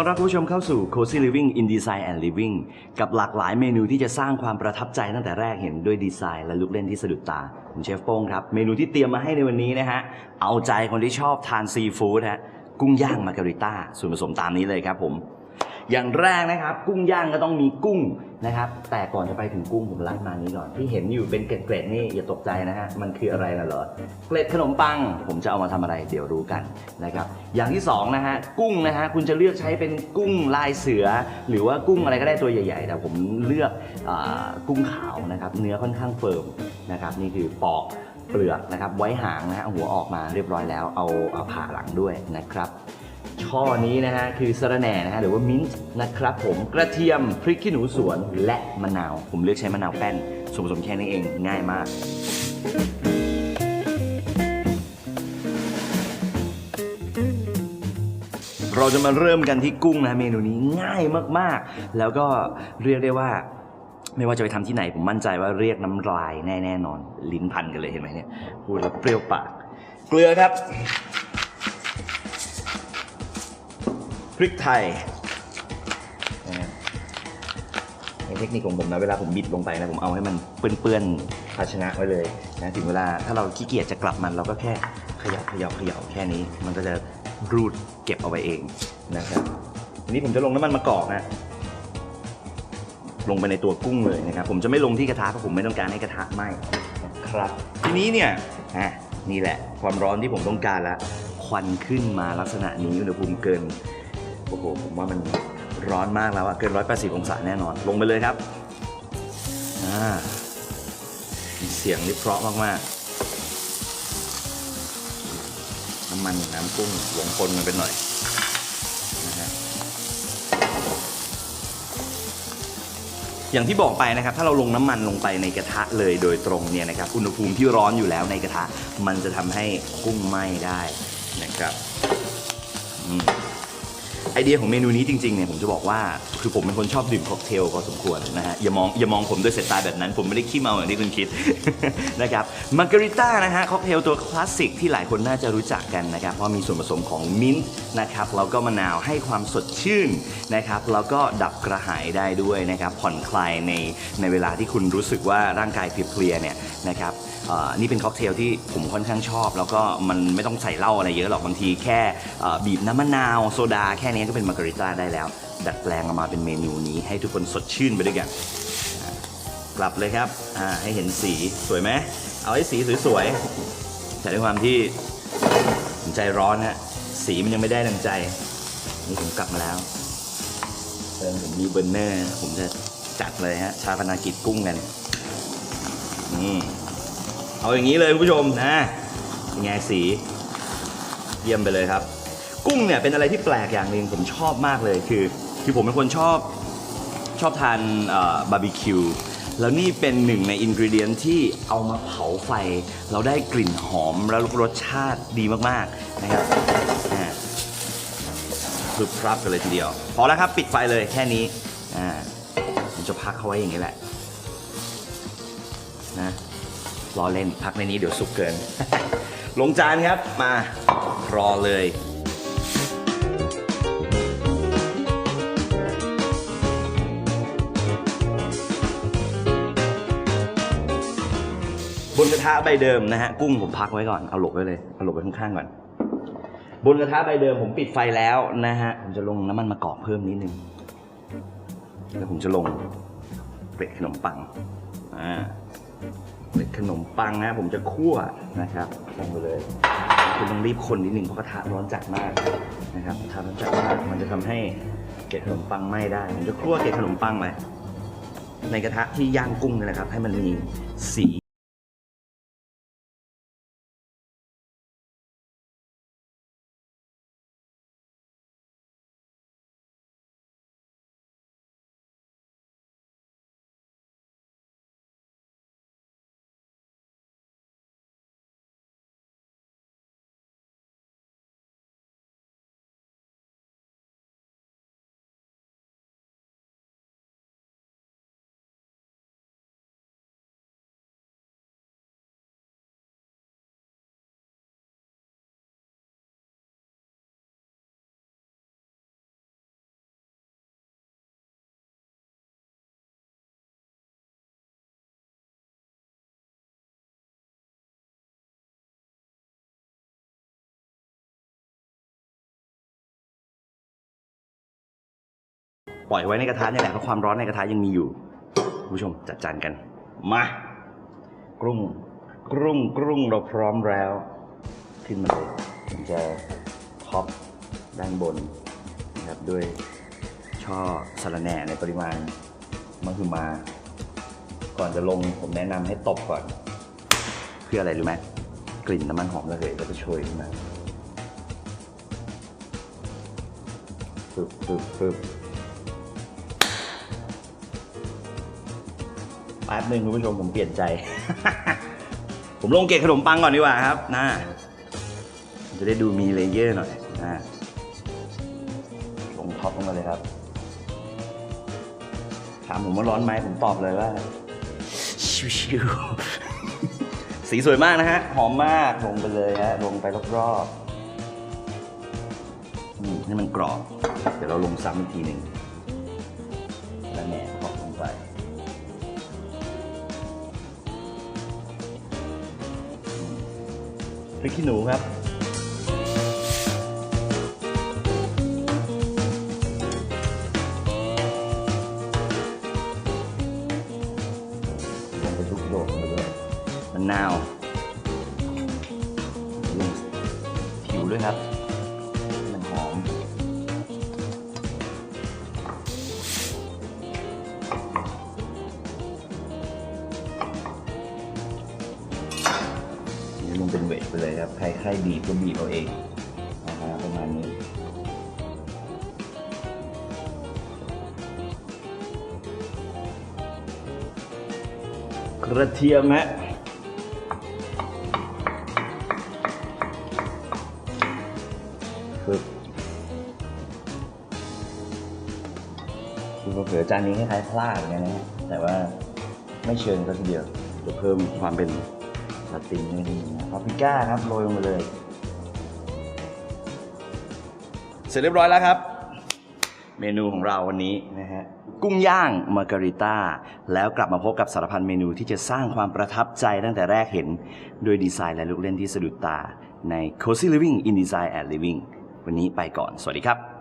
ต้อนรับผู้ชมเข้าสู่ Cozy Living in Design and Living กับหลากหลายเมนูที่จะสร้างความประทับใจตั้งแต่แรกเห็นด้วยดีไซน์และลุคเล่นที่สะดุดตา ผมเชฟโป้งครับ เมนูที่เตรียมมาให้ในวันนี้นะฮะ เอาใจคนที่ชอบทานซีฟู้ดฮะ กุ้งย่างมาการิต้าส่วนผสมตามนี้เลยครับผม อย่างแรกนะครับ กุ้งย่างก็ต้องมีกุ้งนะครับ แต่ก่อนจะไปถึงกุ้งผมล้างมานี้ก่อนที่เห็นอยู่เป็นเกล็ดๆนี่อย่าตกใจนะฮะมันคืออะไรน่ะเหรอเกล็ดขนมปัง ผมจะเอามาทำอะไรเดี๋ยวรู้กันนะครับ อย่างที่สองนะฮะกุ้งนะฮะคุณจะเลือกใช้เป็นกุ้งลายเสือ หรือว่ากุ้งอะไรก็ได้ตัวใหญ่ ๆ แต่ผมเลือกอกุ้งขาวนะครับ เนื้อค่อนข้างเฟิร์มนะครับ นี่คือปอกเปลือกนะครับ ไว้หางนะฮะหัวออกมาเรียบร้อยแล้วเอาเอาผ่าหลังด้วยนะครับ ช่อนี้นะฮะคือสะระแหน่นะฮะหรือว่ามิ้นท์นะครับผมกระเทียมพริกขี้หนูสวนและมะนาว ผมเลือกใช้มะนาวแป้นส่วนผสมแค่นี้เองง่ายมาก เราจะมาเริ่มกันที่กุ้งนะเมนูนี้ง่ายมากๆ แล้วก็เรียกได้ว่าไม่ว่าจะไปทำที่ไหนผมมั่นใจว่าเรียกน้ำลายแน่แน่นอน ลิ้นพันกันเลยเห็นไหมเนี่ยพูดแล้วเปรี้ยวปาก เกลือครับ พริกไทยนะฮะในเทคนิคของผมนะเวลาผมบิดลงไปนะผมเอาให้มันเปื้อนๆภาชนะไว้เลยนะถึงเวลาถ้าเราขี้เกียจจะกลับมันเราก็แค่ขยับขยับขยับแค่นี้ มันก็จะรูดเก็บเอาไว้เองนะครับทีนี้ผมจะลงน้ำมันมะกอกนะลงไปในตัวกุ้งเลยนะครับผมจะไม่ลงที่กระทะเพราะผมไม่ต้องการให้กระทะไหม้ครับทีนี้เนี่ยอะนี่แหละ ความร้อนที่ผมต้องการล้วควันขึ้นมาลักษณะนี้อุณหภูมิเกิน โอ้โห ผมว่ามันร้อนมากแล้วอะเกิน 180 องศาแน่นอน ลงไปเลยครับอ่ามีเสียงที่เพราะมากๆ น้ำมันน้ำกุ้งหลงคนมันเป็นหน่อยนะฮะอย่างที่บอกไปนะครับ ถ้าเราลงน้ำมันลงไปในกระทะเลยโดยตรงเนี่ยนะครับ อุณหภูมิที่ร้อนอยู่แล้วในกระทะ มันจะทำให้กุ้งไหม้ได้นะครับอืม ไอเดียของเมนูนี้จริงๆเนี่ยผมจะบอกว่าคือผมเป็นคนชอบดื่มค็อกเทลพอสมควรนะฮะอย่ามองอย่ามองผมด้วยสายตาแบบนั้น ผมไม่ได้ขี้เมาอย่างที่คุณคิด นะครับมาร์การิต้านะฮะค็อกเทลตัวคลาสสิกที่หลายคนน่าจะรู้จักกันนะครับเพราะมีส่วนผสมของมิ้นท์นะครับแล้วก็มะนาวให้ความสดชื่นนะครับแล้วก็ดับกระหายได้ด้วยนะครับผ่อนคลายในในเวลาที่คุณรู้สึกว่าร่างกายเพลียๆเนี่ยนะครับนี่เป็นค็อกเทลที่ผมค่อนข้างชอบ แล้วก็มันไม่ต้องใส่เหล้าอะไรเยอะหรอกบางทีแค่บีบน้ำมะนาวโซดาแค่นี้ก็เป็นมาการิต้าได้แล้ว ดัดแปลงออกมาเป็นเมนูนี้ให้ทุกคนสดชื่นไปด้วยกัน กลับเลยครับให้เห็นสีสวยไหมเอาให้สีสวยๆแต่ด้วยความที่ผมใจร้อนฮะสีมันยังไม่ได้ดังใจ นี่ผมกลับมาแล้วเออผมมีเบอร์เนอร์ผมจะจัดเลยฮะชาพนากิจกุ้งกันนี่เอาอย่างนี้เลยคุณผู้ชมนะยังไงสีเยี่ยมไปเลยครับ กุ้งเนี่ยเป็นอะไรที่แปลกอย่างหนึ่งผมชอบมากเลยคือ คือผมเป็นคนชอบชอบทานบาร์บีคิวแล้วนี่เป็นหนึ่งในอินกริเดียนที่เอามาเผาไฟ เราได้กลิ่นหอมแล้วรสชาติดีมากๆนะครับอ่าคือพรับกันเลยทีเดียว พอแล้วครับปิดไฟเลยแค่นี้อ่าผมจะพักเขาไว้อย่างนี้แหละนะรอเล่นพักในนี้เดี๋ยวสุกเกิน ลงจานครับมารอเลย บนกระทะใบเดิมนะฮะกุ้งผมพักไว้ก่อนเอาหลบไว้เลยเอาหลบไว้ข้างๆก่อน บนกระทะใบเดิมผมปิดไฟแล้วนะฮะผมจะลงน้ำมันมะกอกเพิ่มนิดนึงแล้วผมจะลงเกล็ดขนมปังอ่าเกล็ดขนมปังนะ ผมจะคั่วนะครับลงไปเลยคุณต้องรีบคนนิดนึงเพราะกระทะร้อนจัดมากนะครับกระทะร้อนจัดมากมันจะทำให้เกล็ดขนมปังไหม้ได้ผมจะคั่วเกล็ดขนมปังไปในกระทะที่ย่างกุ้งนี่แหละครับ ให้มันมีสี ปล่อยไว้ในกระทะนี่แหละเพราะความร้อนในกระทะยังมีอยู่ผู้ชมจัดจานกัน มากรุ้งกรุ้งกรุ้งเราพร้อมแล้ว ขึ้นมาเลยผมจะท็อปด้านบนนะครับด้วยช่อสะระแหน่ในปริมาณมหึมา ก่อนจะลงผมแนะนำให้ตบก่อน เพื่ออะไรรู้ไหมกลิ่นน้ำมันหอมระเหยก็จะโชยขึ้นมาปึ๊บปึ๊บปึ๊บ ป๊บหนึ่งคุณผู้ชมผมเปลี่ยนใจ ผมลงเกล็ดขนมปังก่อนดีกว่าครับนะจะได้ดูมีเลเยอร์หน่อยนะลงท็อปลงมาเลยครับ ถามผมว่าร้อนไหมผมตอบเลยว่าชิวๆสีสวยมากนะฮะ หอมมากลงไปเลยฮะ ลงไปรอบๆนี่มันกรอบ เดี๋ยวเราลงซ้ำอีกทีหนึ่งแล้วแหน่ พริกขี้หนูครับลงไปทุกโดดลงไปเลยมะนาวลงผิวด้วยครับ เป็นเวทไปเลยครับ ใครใครบีบก็บีบเอาเองนะฮะประมาณนี้ กระเทียมฮะคือคือเผื่อจานนี้คล้ายๆพลาดเหมือนกันนะฮะแต่ว่าไม่เชิงก็ทีเดียวจะเพิ่มความเป็น ลาตินนิดนึงนะปาปริก้าครับโรยลงมาเลย เสร็จเรียบร้อยแล้วครับ เมนูของเราวันนี้นะฮะกุ้งย่างมาการิต้าแล้วกลับมาพบกับสารพันเมนูที่จะสร้างความประทับใจตั้งแต่แรกเห็น ด้วยดีไซน์และลูกเล่นที่สะดุดตาใน Cozy Living in Design and Living วันนี้ไปก่อน สวัสดีครับ